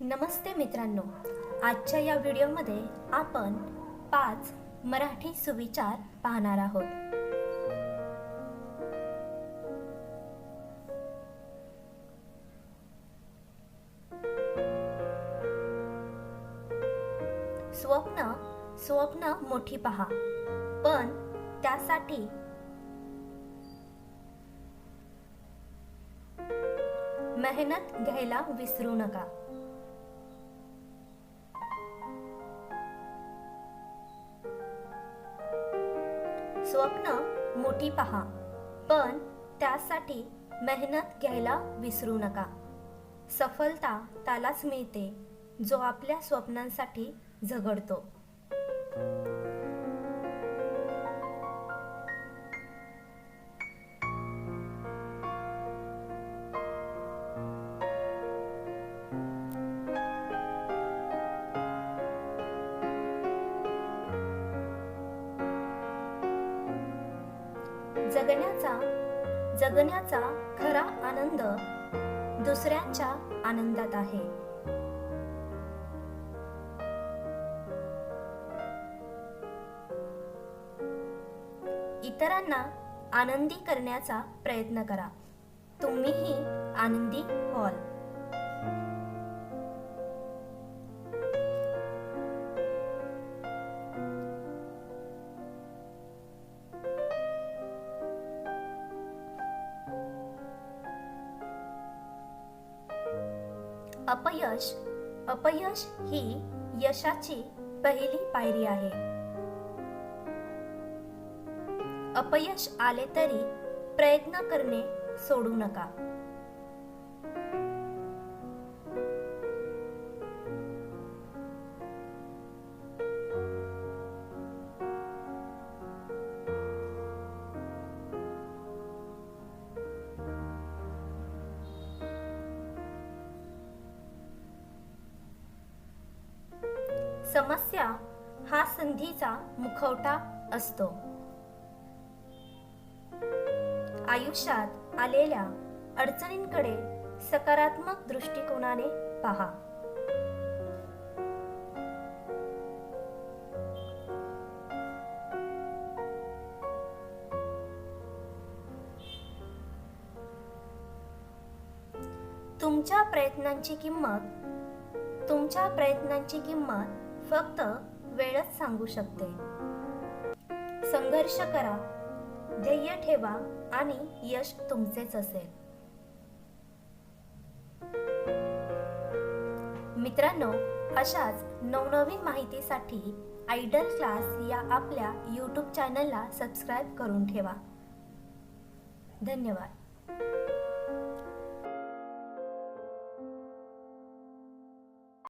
नमस्ते मित्रांनो. आजच्या या व्हिडिओमध्ये आपण पाच मराठी सुविचार पाहणार आहोत. स्वप्न स्वप्न मोठी पहा. पण त्यासाठी मेहनत घ्यायला विसरू नका. स्वप्न मोठी पहा पण त्यासाठी मेहनत घ्यायला विसरू नका. सफलता त्यालाच मिळते जो आपल्या स्वप्नांसाठी झगडतो. जगण्याचा जगण्याचा खरा आनंद दुसऱ्यांच्या आनंदात आहे. इतरांना आनंदी करण्याचा प्रयत्न करा. तुम्हीही आनंदी व्हाल. अपयश अपयश ही यशाची पहिली पायरी आहे. अपयश आले तरी प्रयत्न करणे सोडू नका. समस्या हा संधीचा मुखवटा असतो. आयुष्यात आलेल्या अडचणींकडे सकारात्मक दृष्टिकोनाने पहा. तुमच्या प्रयत्नांची किंमत तुमच्या प्रयत्नांची किंमत फक्त वेळच सांगू शकते. संघर्ष करा. ध्येय ठेवा आणि यश तुमचेच असेल. मित्रांनो अशाच नवनवीन माहितीसाठी आयडल क्लास या आपल्या यूट्यूब चॅनलला सबस्क्राईब करून ठेवा. धन्यवाद.